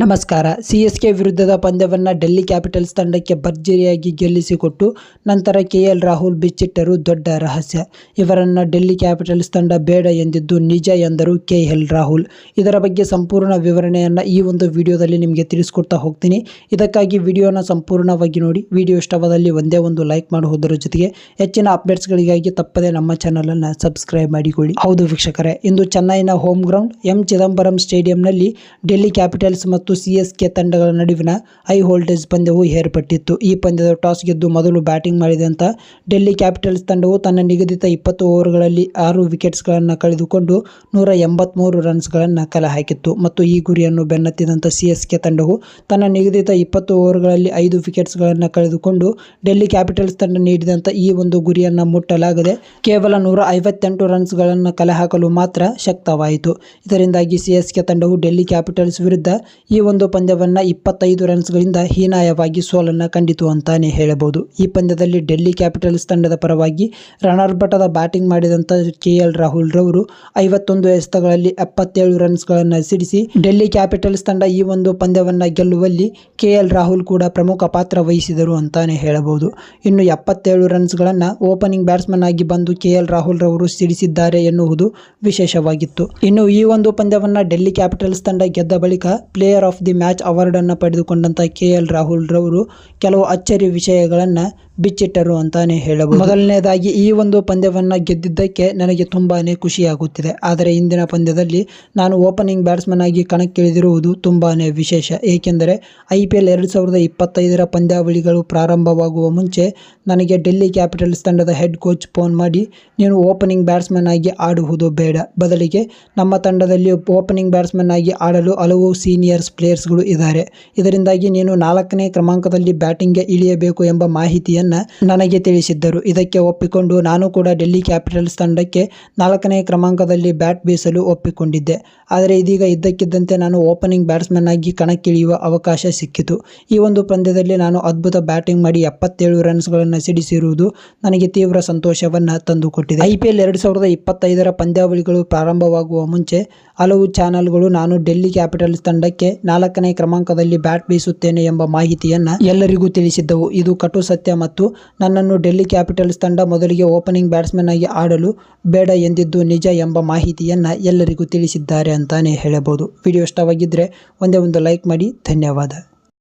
ನಮಸ್ಕಾರ. C S K ವಿರುದ್ಧದ ಪಂದ್ಯವನ್ನು ಡೆಲ್ಲಿ ಕ್ಯಾಪಿಟಲ್ಸ್ ತಂಡಕ್ಕೆ ಭರ್ಜರಿಯಾಗಿ ಗೆಲ್ಲಿಸಿಕೊಟ್ಟು ನಂತರ ಕೆ ಎಲ್ ರಾಹುಲ್ ಬಿಚ್ಚಿಟ್ಟರು ದೊಡ್ಡ ರಹಸ್ಯ. ಇವರನ್ನು ಡೆಲ್ಲಿ ಕ್ಯಾಪಿಟಲ್ಸ್ ತಂಡ ಬೇಡ ಎಂದಿದ್ದು ನಿಜ ಎಂದರು ಕೆ ಎಲ್ ರಾಹುಲ್. ಇದರ ಬಗ್ಗೆ ಸಂಪೂರ್ಣ ವಿವರಣೆಯನ್ನು ಈ ಒಂದು ವಿಡಿಯೋದಲ್ಲಿ ನಿಮಗೆ ತಿಳಿಸ್ಕೊಡ್ತಾ ಹೋಗ್ತೀನಿ. ಇದಕ್ಕಾಗಿ ವಿಡಿಯೋನ ಸಂಪೂರ್ಣವಾಗಿ ನೋಡಿ. ವಿಡಿಯೋ ಇಷ್ಟವಾದಲ್ಲಿ ಒಂದೇ ಒಂದು ಲೈಕ್ ಮಾಡುವುದರ ಜೊತೆಗೆ ಹೆಚ್ಚಿನ ಅಪ್ಡೇಟ್ಸ್ಗಳಿಗಾಗಿ ತಪ್ಪದೆ ನಮ್ಮ ಚಾನಲನ್ನು ಸಬ್ಸ್ಕ್ರೈಬ್ ಮಾಡಿಕೊಳ್ಳಿ. ಹೌದು ವೀಕ್ಷಕರೇ, ಇಂದು ಚೆನ್ನೈನ ಹೋಮ್ ಗ್ರೌಂಡ್ ಎಂ ಚಿದಂಬರಂ ಸ್ಟೇಡಿಯಂನಲ್ಲಿ ಡೆಲ್ಲಿ ಕ್ಯಾಪಿಟಲ್ಸ್ ಸಿ ಸಿಎಸ್ಕೆ ತಂಡಗಳ ನಡುವಿನ ಹೈ ವೋಲ್ಟೇಜ್ ಪಂದ್ಯವು ಏರ್ಪಟ್ಟಿತ್ತು. ಈ ಪಂದ್ಯದ ಟಾಸ್ ಗೆದ್ದು ಮೊದಲು ಬ್ಯಾಟಿಂಗ್ ಮಾಡಿದಂತ ಡೆಲ್ಲಿ ಕ್ಯಾಪಿಟಲ್ಸ್ ತಂಡವು ತನ್ನ ನಿಗದಿತ ಇಪ್ಪತ್ತು ಓವರ್ಗಳಲ್ಲಿ ಆರು ವಿಕೆಟ್ಸ್ಗಳನ್ನು ಕಳೆದುಕೊಂಡು ನೂರ ಎಂಬತ್ತ್ಮೂರು ರನ್ಸ್ಗಳನ್ನು ಕಲೆ ಹಾಕಿತ್ತು. ಮತ್ತು ಈ ಗುರಿಯನ್ನು ಬೆನ್ನತ್ತಿದಂಥ ಸಿ ಕೆ ತಂಡವು ತನ್ನ ನಿಗದಿತ ಇಪ್ಪತ್ತು ಓವರ್ಗಳಲ್ಲಿ ಐದು ವಿಕೆಟ್ಸ್ಗಳನ್ನು ಕಳೆದುಕೊಂಡು ಡೆಲ್ಲಿ ಕ್ಯಾಪಿಟಲ್ಸ್ ತಂಡ ನೀಡಿದಂಥ ಈ ಒಂದು ಗುರಿಯನ್ನು ಮುಟ್ಟಲಾಗದೆ ಕೇವಲ ನೂರ ಐವತ್ತೆಂಟು ರನ್ಸ್ಗಳನ್ನು ಕಲೆ ಹಾಕಲು ಮಾತ್ರ ಶಕ್ತವಾಯಿತು. ಇದರಿಂದಾಗಿ ಸಿ ಕೆ ತಂಡವು ಡೆಲ್ಲಿ ಕ್ಯಾಪಿಟಲ್ಸ್ ವಿರುದ್ಧ ಈ ಒಂದು ಪಂದ್ಯವನ್ನು ಇಪ್ಪತ್ತೈದು ರನ್ಸ್ಗಳಿಂದ ಹೀನಾಯವಾಗಿ ಸೋಲನ್ನು ಕಂಡಿತು ಅಂತಾನೆ ಹೇಳಬಹುದು. ಈ ಪಂದ್ಯದಲ್ಲಿ ಡೆಲ್ಲಿ ಕ್ಯಾಪಿಟಲ್ಸ್ ತಂಡದ ಪರವಾಗಿ ರಣರ್ಭಟದ ಬ್ಯಾಟಿಂಗ್ ಮಾಡಿದಂಥ ಕೆ ಎಲ್ ರಾಹುಲ್ ರವರು ಐವತ್ತೊಂದು ಎಸೆತಗಳಲ್ಲಿ ಎಪ್ಪತ್ತೇಳು ರನ್ಸ್ಗಳನ್ನು ಸಿಡಿಸಿ ಡೆಲ್ಲಿ ಕ್ಯಾಪಿಟಲ್ಸ್ ತಂಡ ಈ ಒಂದು ಪಂದ್ಯವನ್ನು ಗೆಲ್ಲುವಲ್ಲಿ ಕೆ ಎಲ್ ರಾಹುಲ್ ಕೂಡ ಪ್ರಮುಖ ಪಾತ್ರ ವಹಿಸಿದರು ಅಂತಾನೆ ಹೇಳಬಹುದು. ಇನ್ನು ಎಪ್ಪತ್ತೇಳು ರನ್ಸ್ಗಳನ್ನು ಓಪನಿಂಗ್ ಬ್ಯಾಟ್ಸ್ಮನ್ ಆಗಿ ಬಂದು ಕೆ ಎಲ್ ರಾಹುಲ್ ರವರು ಸಿಡಿಸಿದ್ದಾರೆ ಎನ್ನುವುದು ವಿಶೇಷವಾಗಿತ್ತು. ಇನ್ನು ಈ ಒಂದು ಪಂದ್ಯವನ್ನು ಡೆಲ್ಲಿ ಕ್ಯಾಪಿಟಲ್ಸ್ ತಂಡ ಗೆದ್ದ ಬಳಿಕ ಪ್ಲೇಯರ್ ಆಫ್ ದಿ ಮ್ಯಾಚ್ ಅವಾರ್ಡನ್ನು ಪಡೆದುಕೊಂಡಂಥ ಕೆ ಎಲ್ ರಾಹುಲ್ ರವರು ಕೆಲವು ಅಚ್ಚರಿ ವಿಷಯಗಳನ್ನು ಬಿಚ್ಚಿಟ್ಟರು ಅಂತಾನೆ ಹೇಳಬಹುದು. ಮೊದಲನೇದಾಗಿ ಈ ಒಂದು ಪಂದ್ಯವನ್ನು ಗೆದ್ದಿದ್ದಕ್ಕೆ ನನಗೆ ತುಂಬಾನೇ ಖುಷಿಯಾಗುತ್ತಿದೆ. ಆದರೆ ಇಂದಿನ ಪಂದ್ಯದಲ್ಲಿ ನಾನು ಓಪನಿಂಗ್ ಬ್ಯಾಟ್ಸ್ಮನ್ ಆಗಿ ಕಣಕ್ಕಿಳಿದಿರುವುದು ತುಂಬಾನೇ ವಿಶೇಷ. ಏಕೆಂದರೆ ಐ ಪಿ ಎಲ್ ಎರಡು ಸಾವಿರದ ಇಪ್ಪತ್ತೈದರ ಪಂದ್ಯಾವಳಿಗಳು ಪ್ರಾರಂಭವಾಗುವ ಮುಂಚೆ ನನಗೆ ಡೆಲ್ಲಿ ಕ್ಯಾಪಿಟಲ್ಸ್ ತಂಡದ ಹೆಡ್ ಕೋಚ್ ಫೋನ್ ಮಾಡಿ, ನೀನು ಓಪನಿಂಗ್ ಬ್ಯಾಟ್ಸ್ಮನ್ ಆಗಿ ಆಡುವುದು ಬೇಡ. ಬದಲಿಗೆ ನಮ್ಮ ತಂಡದಲ್ಲಿ ಓಪನಿಂಗ್ ಬ್ಯಾಟ್ಸ್ಮನ್ ಆಗಿ ಆಡಲು ಹಲವು ಸೀನಿಯರ್ಸ್ ಪ್ಲೇಯರ್ಸ್ಗಳು ಇದ್ದಾರೆ. ಇದರಿಂದಾಗಿ ನೀನು ನಾಲ್ಕನೇ ಕ್ರಮಾಂಕದಲ್ಲಿ ಬ್ಯಾಟಿಂಗ್ಗೆ ಇಳಿಯಬೇಕು ಎಂಬ ಮಾಹಿತಿಯನ್ನು ನನಗೆ ತಿಳಿಸಿದ್ದರು. ಇದಕ್ಕೆ ಒಪ್ಪಿಕೊಂಡು ನಾನು ಕೂಡ ಡೆಲ್ಲಿ ಕ್ಯಾಪಿಟಲ್ಸ್ ತಂಡಕ್ಕೆ ನಾಲ್ಕನೇ ಕ್ರಮಾಂಕದಲ್ಲಿ ಬ್ಯಾಟ್ ಬೀಸಲು ಒಪ್ಪಿಕೊಂಡಿದ್ದೆ. ಆದರೆ ಇದೀಗ ಇದ್ದಕ್ಕಿದ್ದಂತೆ ನಾನು ಓಪನಿಂಗ್ ಬ್ಯಾಟ್ಸ್ಮನ್ ಆಗಿ ಕಣಕ್ಕಿಳಿಯುವ ಅವಕಾಶ ಸಿಕ್ಕಿತು. ಈ ಒಂದು ಪಂದ್ಯದಲ್ಲಿ ನಾನು ಅದ್ಭುತ ಬ್ಯಾಟಿಂಗ್ ಮಾಡಿ ಎಪ್ಪತ್ತೇಳು ರನ್ಸ್ಗಳನ್ನು ಸಿಡಿಸಿರುವುದು ನನಗೆ ತೀವ್ರ ಸಂತೋಷವನ್ನು ತಂದುಕೊಟ್ಟಿದೆ. ಐ ಪಿ ಎಲ್ ಎರಡು ಸಾವಿರದ ಇಪ್ಪತ್ತೈದರ ಪಂದ್ಯಾವಳಿಗಳು ಪ್ರಾರಂಭವಾಗುವ ಮುಂಚೆ ಹಲವು ಚಾನಲ್ಗಳು ನಾನು ಡೆಲ್ಲಿ ಕ್ಯಾಪಿಟಲ್ಸ್ ತಂಡಕ್ಕೆ ನಾಲ್ಕನೇ ಕ್ರಮಾಂಕದಲ್ಲಿ ಬ್ಯಾಟ್ ಬೀಸುತ್ತೇನೆ ಎಂಬ ಮಾಹಿತಿಯನ್ನು ಎಲ್ಲರಿಗೂ ತಿಳಿಸಿದ್ದವು. ಇದು ಕಟು ಸತ್ಯ ಮತ್ತು ನನ್ನನ್ನು ಡೆಲ್ಲಿ ಕ್ಯಾಪಿಟಲ್ಸ್ ತಂಡ ಮೊದಲಿಗೆ ಓಪನಿಂಗ್ ಬ್ಯಾಟ್ಸ್ಮನ್ ಆಗಿ ಆಡಲು ಬೇಡ ಎಂದಿದ್ದು ನಿಜ ಎಂಬ ಮಾಹಿತಿಯನ್ನು ಎಲ್ಲರಿಗೂ ತಿಳಿಸಿದ್ದಾರೆ ಅಂತಾನೆ ಹೇಳಬಹುದು. ವಿಡಿಯೋ ಇಷ್ಟವಾಗಿದ್ದರೆ ಒಂದೇ ಒಂದು ಲೈಕ್ ಮಾಡಿ. ಧನ್ಯವಾದ.